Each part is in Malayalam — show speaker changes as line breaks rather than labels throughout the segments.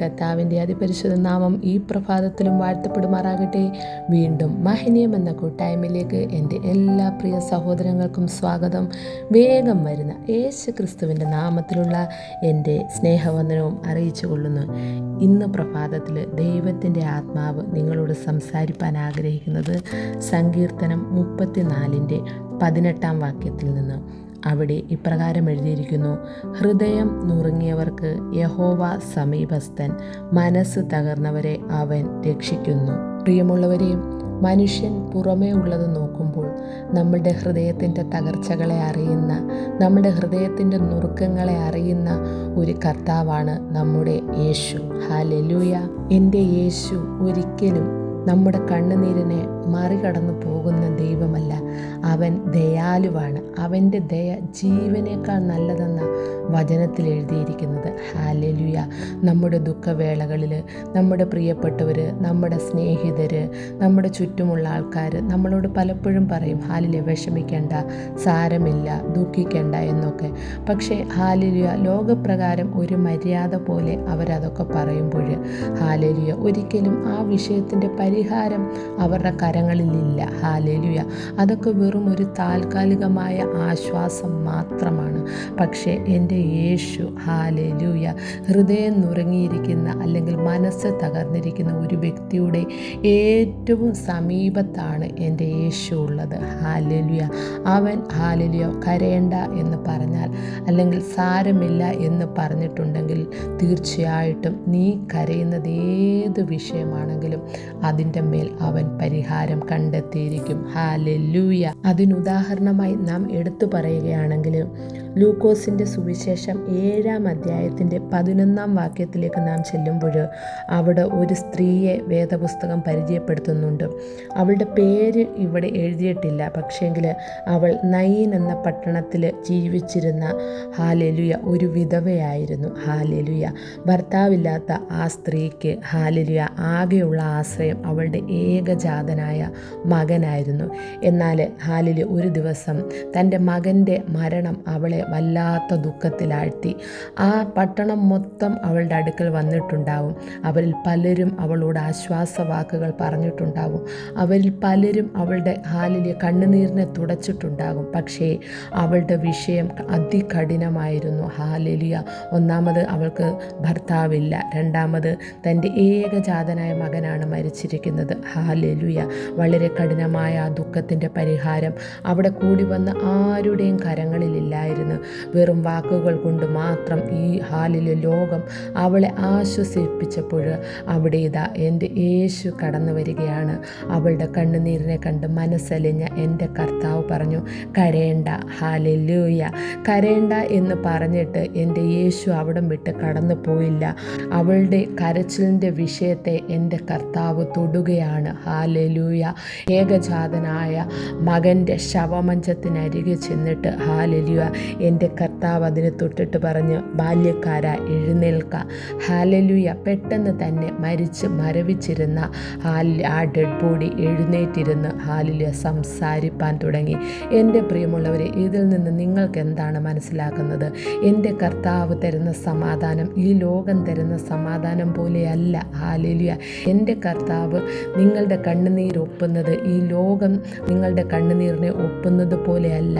കർത്താവിന്റെ അതിപരിശുദ്ധ നാമം ഈ പ്രഭാതത്തിലും വാഴ്ത്തപ്പെടുമാറാകട്ടെ. വീണ്ടും മഹനീയം എന്ന കൂട്ടായ്മയിലേക്ക് എന്റെ എല്ലാ പ്രിയ സഹോദരങ്ങൾക്കും സ്വാഗതം. വേഗം വരുന്ന യേശു ക്രിസ്തുവിന്റെ നാമത്തിലുള്ള എന്റെ സ്നേഹവന്ദനവും അറിയിച്ചു കൊള്ളുന്നു ഇന്ന് പ്രഭാതത്തിൽ ദൈവത്തിന്റെ ആത്മാവ് നിങ്ങളോട് സംസാരിപ്പാൻ ആഗ്രഹിക്കുന്നത് സങ്കീർത്തനം മുപ്പത്തിനാലിന്റെ പതിനെട്ടാം വാക്യത്തിൽ നിന്ന്. അവിടെ ഇപ്രകാരം എഴുതിയിരിക്കുന്നു. ഹൃദയം നുറുങ്ങിയവർക്ക് യഹോവ സമീപസ്ഥൻ മനസ്സ് തകർന്നവരെ അവൻ രക്ഷിക്കുന്നു. പ്രിയമുള്ളവരെയും മനുഷ്യൻ പുറമേ ഉള്ളത് നോക്കുമ്പോൾ നമ്മുടെ ഹൃദയത്തിന്റെ തകർച്ചകളെ അറിയുന്ന നമ്മുടെ ഹൃദയത്തിന്റെ നുറുക്കങ്ങളെ അറിയുന്ന ഒരു കർത്താവാണ് നമ്മുടെ യേശു. ഹാലെലൂയ എന്റെ യേശു ഒരിക്കലും നമ്മുടെ കണ്ണുനീരിനെ മറികടന്നു പോകുന്ന ദൈവമല്ല. അവൻ ദയാലുവാണ്. അവന്റെ ദയ ജീവനേക്കാൾ നല്ലതെന്ന വചനത്തിൽ എഴുതിയിരിക്കുന്നത്. ഹാലലുയ നമ്മുടെ ദുഃഖവേളകളിൽ നമ്മുടെ പ്രിയപ്പെട്ടവർ നമ്മുടെ സ്നേഹിതർ നമ്മുടെ ചുറ്റുമുള്ള ആൾക്കാർ നമ്മളോട് പലപ്പോഴും പറയും ഹാലിലെ വിഷമിക്കേണ്ട സാരമില്ല ദുഃഖിക്കേണ്ട എന്നൊക്കെ. പക്ഷേ ഹാലലുയ ലോകപ്രകാരം ഒരു മര്യാദ പോലെ അവരതൊക്കെ പറയുമ്പോൾ ഹാലലുയ ഒരിക്കലും ആ വിഷയത്തിന്റെ പരിഹാരം അവരുടെ കരങ്ങളിലില്ല ഹാലേലുയ അതൊക്കെ വെറും ഒരു താൽക്കാലികമായ ആശ്വാസം മാത്രമാണ്. പക്ഷേ എന്റെ യേശു ഹാലേലുയ ഹൃദയം നുറങ്ങിയിരിക്കുന്ന അല്ലെങ്കിൽ മനസ്സ് തകർന്നിരിക്കുന്ന ഒരു വ്യക്തിയുടെ ഏറ്റവും സമീപത്താണ് എന്റെ യേശു ഉള്ളത്. ഹാലലുയ അവൻ ഹാലലുയ കരയണ്ട എന്ന് പറഞ്ഞാൽ അല്ലെങ്കിൽ സാരമില്ല എന്ന് പറഞ്ഞിട്ടുണ്ടെങ്കിൽ തീർച്ചയായിട്ടും നീ കരയുന്നത് ഏത് വിഷയമാണെങ്കിലും അതിന്റെ മേൽ അവൻ പരിഹാരം കണ്ടെത്തിയിരിക്കും. ഹാലെല്ലൂയ അതിനുദാഹരണമായി നാം എടുത്തു പറയുകയാണെങ്കിൽ ലൂക്കോസിന്റെ സുവിശേഷം ഏഴാം അധ്യായത്തിന്റെ പതിനൊന്നാം വാക്യത്തിലേക്ക് നാം ചെല്ലുമ്പോൾ അവിടെ ഒരു സ്ത്രീയെ വേദപുസ്തകം പരിചയപ്പെടുത്തുന്നുണ്ട്. അവളുടെ പേര് ഇവിടെ എഴുതിയിട്ടില്ല. പക്ഷേങ്കിൽ അവൾ നയിൻ എന്ന പട്ടണത്തിൽ ജീവിച്ചിരുന്ന ഹാലലുയ ഒരു വിധവയായിരുന്നു. ഹാലലുയ. ഭർത്താവില്ലാത്ത ആ സ്ത്രീക്ക് ഹാലലുയ ആകെയുള്ള ആശ്രയം അവളുടെ ഏകജാതനായ മകനായിരുന്നു. എന്നാൽ ഹാലിൽ ഒരു ദിവസം തന്റെ മകന്റെ മരണം അവളെ വല്ലാത്ത ദുഃഖത്തിലാഴ്ത്തി. ആ പട്ടണം മൊത്തം അവളുടെ അടുക്കൽ വന്നിട്ടുണ്ടാവും. അവരിൽ പലരും അവളോട് ആശ്വാസവാക്കുകൾ പറഞ്ഞിട്ടുണ്ടാവും. അവരിൽ പലരും അവളുടെ ഹാലിലെ കണ്ണുനീരിനെ തുടച്ചിട്ടുണ്ടാകും. പക്ഷേ അവളുടെ വിഷയം അതികഠിനമായിരുന്നു. ഹാലലിയ ഒന്നാമത് അവൾക്ക് ഭർത്താവില്ല. രണ്ടാമത് തന്റെ ഏകജാതനായ മകനാണ് മരിച്ചിരിക്കുന്നത്. ഹാലലുയ വളരെ കഠിനമായ ആ ദുഃഖത്തിന്റെ പരിഹാരം അവിടെ കൂടി വന്ന ആരുടെയും കരങ്ങളിലില്ലായിരുന്നു. വെറും വാക്കുകൾ കൊണ്ട് മാത്രം ഈ ഹാലിലെ ലോകം അവളെ ആശ്വസിപ്പിച്ചപ്പോൾ അവിടെ ഇതാ എന്റെ യേശു കടന്നു വരികയാണ്. അവളുടെ കണ്ണുനീരിനെ കണ്ട് മനസ്സലിഞ്ഞ എന്റെ കർത്താവ് പറഞ്ഞു കരയേണ്ട ഹാലലൂയ കരയേണ്ട എന്ന് പറഞ്ഞിട്ട് എന്റെ യേശു അവിടം വിട്ട് കടന്നു പോയില്ല. അവളുടെ കരച്ചിലിന്റെ വിഷയത്തെ എന്റെ കർത്താവ് തൊടുകയാണ്. ഹാലലൂയ. ഏകജാതനായ മകന്റെ ശവമഞ്ചത്തിനരികെ ചെന്നിട്ട് ഹാലലുയ എന്റെ കർത്താവ് അതിന് തൊട്ടിട്ട് പറഞ്ഞ് ബാല്യക്കാര എഴുന്നേൽക്ക. ഹാലലൂയ പെട്ടെന്ന് തന്നെ മരിച്ച് മരവിച്ചിരുന്ന ആ ഡെഡ് ബോഡി എഴുന്നേറ്റിരുന്ന് ഹാലലൂയ സംസാരിപ്പാൻ തുടങ്ങി. എന്റെ പ്രിയമുള്ളവരെ ഇതിൽ നിന്ന് നിങ്ങൾക്ക് എന്താണ് മനസ്സിലാക്കുന്നത് എന്റെ കർത്താവ് തരുന്ന സമാധാനം ഈ ലോകം തരുന്ന സമാധാനം പോലെയല്ല. ഹാലലിയ എന്റെ കർത്താവ് നിങ്ങളുടെ കണ്ണുനീർ ഒപ്പുന്നത് ഈ ലോകം നിങ്ങളുടെ കണ്ണുനീരിനെ ഒപ്പുന്നത് പോലെയല്ല.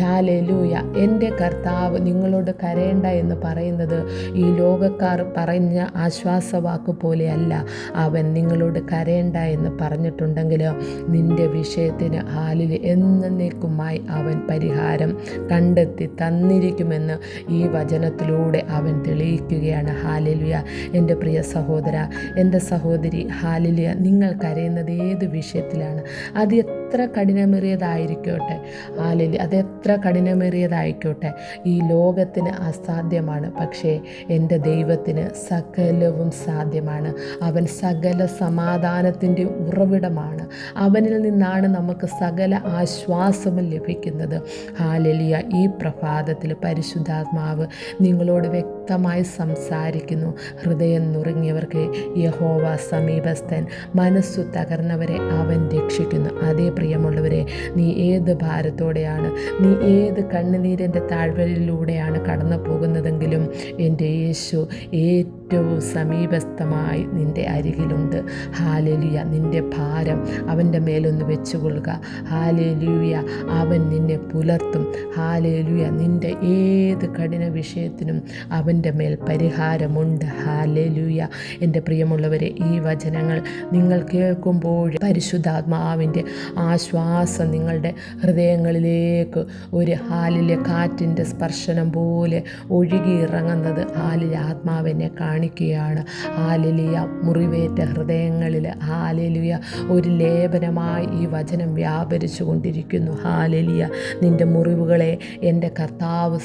ഹാലലൂയ എന്റെ കർത്താവ് നിങ്ങളോട് കരയേണ്ട എന്ന് പറയുന്നത് ഈ ലോകക്കാർ പറഞ്ഞ ആശ്വാസവാക്ക് പോലെയല്ല. അവൻ നിങ്ങളോട് കരയേണ്ട എന്ന് പറഞ്ഞിട്ടുണ്ടെങ്കിൽ നിന്റെ വിഷയത്തിന് ഹാലിൽ എന്നേക്കുമായി അവൻ പരിഹാരം കണ്ടെത്തി തന്നിരിക്കുമെന്ന് ഈ വചനത്തിലൂടെ അവൻ തെളിയിക്കുകയാണ്. ഹാലിലുയ. എന്റെ പ്രിയ സഹോദര എന്റെ സഹോദരി ഹാലിലുയ നിങ്ങൾ കരയുന്നത് ഏത് വിഷയത്തിലാണ്? അത് എത്ര കഠിനമേറിയതായിരിക്കോട്ടെ? ആ അത് അതെത്ര കഠിനമേറിയതായിക്കോട്ടെ? ഈ ലോകത്തിന് അസാധ്യമാണ് പക്ഷേ എന്റെ ദൈവത്തിന് സകലവും സാധ്യമാണ്. അവൻ സകല സമാധാനത്തിന്റെ ഉറവിടമാണ്. അവനിൽ നിന്നാണ് നമുക്ക് സകല ആശ്വാസവും ലഭിക്കുന്നത്. ഹാലലിയ ഈ പ്രഭാതത്തിൽ പരിശുദ്ധാത്മാവ് നിങ്ങളോട് വ്യക്തമായി സംസാരിക്കുന്നു. ഹൃദയം നുറുങ്ങിയവർക്ക് യഹോവ സമീപസ്ഥൻ മനസ്സു തകർന്നവരെ അവൻ രക്ഷിക്കുന്നു. അതേ പ്രിയമുള്ളവരെ നീ ഏത് ഭാരത്തോടെയാണ് നീ ഏത് കണ്ണുനീരിന്റെ താഴ്വരയിലൂടെയാണ് കടന്നു പോകുന്നതെങ്കിലും എന്റെ യേശു ഏറ്റവും സമീപസ്ഥമായി നിന്റെ അരികിലുണ്ട്. ഹാലലിയ നിന്റെ ഭാരം അവന്റെ മേലൊന്ന് വെച്ചുകൊള്ളുക. ഹാലലിയ അവൻ നിന്നെ പുലർത്തും. ഹാലലിയ നിന്റെ ഏത് കഠിന വിഷയത്തിനും അവന്റെ മേൽ പരിഹാരമുണ്ട്. ഹാലലിയ. എന്റെ പ്രിയമുള്ളവരെ ഈ വചനങ്ങൾ നിങ്ങൾ കേൾക്കുമ്പോൾ പരിശുദ്ധാത്മാവിന്റെ ആശ്വാസം നിങ്ങളുടെ ഹൃദയങ്ങളിലേക്ക് ഒരു ഹാലിലെ കാറ്റിന്റെ സ്പർശനം പോലെ ഒഴുകിയിറങ്ങുന്നത് ഹാലിലെ ആത്മാവിനെ കാണിക്കുകയാണ്. ഹാലിലിയ മുറിവേറ്റ ഹൃദയങ്ങളിൽ ഹാലിലിയ ഒരു ലേപനമായി ഈ വചനം വ്യാപരിച്ചു കൊണ്ടിരിക്കുന്നു ഹാലിലിയ നിന്റെ മുറിവുകളെ എന്റെ കർത്താവ്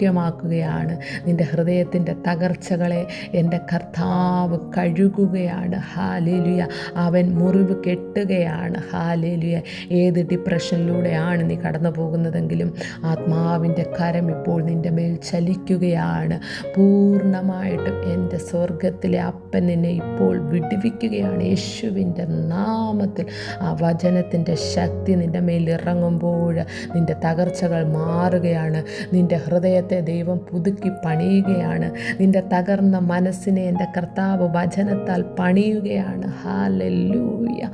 സൗഖ്യമാക്കുകയാണ് നിന്റെ ഹൃദയത്തിന്റെ തകർച്ചകളെ എന്റെ കർത്താവ് കഴുകുകയാണ്. ഹാലേലുയ. അവൻ മുറിവ് കെട്ടുകയാണ്. ഹാലേലുയ. ഏത് ഡിപ്രഷനിലൂടെയാണ് നീ കടന്നു പോകുന്നതെങ്കിലും ആത്മാവിന്റെ കരം ഇപ്പോൾ നിന്റെ മേൽ ചലിക്കുകയാണ്. പൂർണമായിട്ടും എന്റെ സ്വർഗത്തിലെ അപ്പൻ നിന്നെ ഇപ്പോൾ വിടുവിക്കുകയാണ്. യേശുവിന്റെ നാമത്തിൽ ആ വചനത്തിന്റെ ശക്തി നിന്റെ മേൽ ഇറങ്ങുമ്പോൾ നിന്റെ തകർച്ചകൾ മാറുകയാണ്. നിന്റെ ഹൃദയത്തെ ദൈവം പുതുക്കി പണിയുകയാണ്. നിന്റെ തകർന്ന മനസ്സിനെ എന്റെ കർത്താവ് വചനത്താൽ പണിയുകയാണ്. ഹാലല്ലൂയ.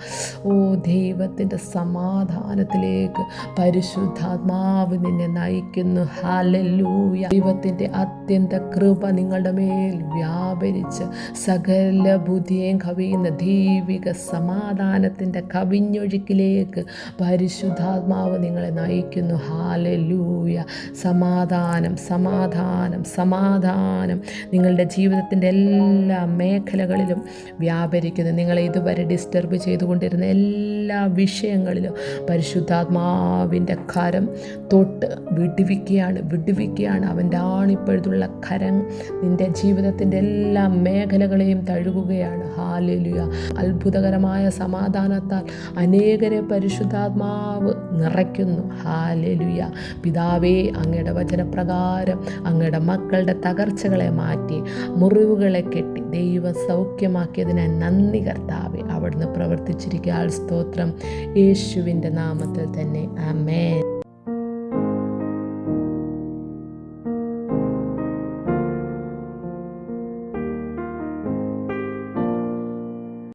ഓ ദൈവത്തിന്റെ സമാധാനത്തിലേക്ക് പരിശുദ്ധാത്മാവ് നിന്നെ നയിക്കുന്നു. ഹാലല്ലൂയ. ദൈവത്തിന്റെ അത്യന്ത കൃപ നിങ്ങളുടെ മേൽ വ്യാപരിച്ച് സകല ബുദ്ധിയെയും കവിയുന്ന ദൈവിക സമാധാനത്തിന്റെ കവിഞ്ഞൊഴുക്കിലേക്ക് പരിശുദ്ധാത്മാവ് നിങ്ങളെ നയിക്കുന്നു. ഹാലല്ലൂയ. സമാധാനം സമാധാനം സമാധാനം. നിങ്ങളുടെ ജീവിതത്തിന്റെ എല്ലാ മേഖലകളിലും വ്യാപരിക്കുന്നു. നിങ്ങളെ ഇതുവരെ ഡിസ്റ്റർബ് ചെയ്തുകൊണ്ടിരുന്ന എല്ലാ വിഷയങ്ങളിലും പരിശുദ്ധാത്മാവിന്റെ കരം തൊട്ട് വിടുവിക്കുകയാണ് വിടുവിക്കുകയാണ്. അവന്റെ ആണിപ്പോഴുള്ള കരം നിന്റെ ജീവിതത്തിന്റെ എല്ലാ മേഖലകളെയും തഴുകുകയാണ്. ഹാലലുയ അത്ഭുതകരമായ സമാധാനത്താൽ അനേകരെ പരിശുദ്ധാത്മാവ് നിറയ്ക്കുന്നു. ഹാലലുയ പിതാവേ അങ്ങയുടെ വചനപ്രകാരം അങ്ങയുടെ മക്കളുടെ തകർച്ചകളെ മാറ്റി മുറിവുകളെ കെട്ടി ദൈവ സൗഖ്യമാക്കിയതിനെ നന്ദി കർത്താവെ. അവിടുന്ന് പ്രവർത്തിച്ചിരിക്കുക സ്തോത്രം. യേശുവിന്റെ നാമത്തിൽ തന്നെ. ആമേൻ.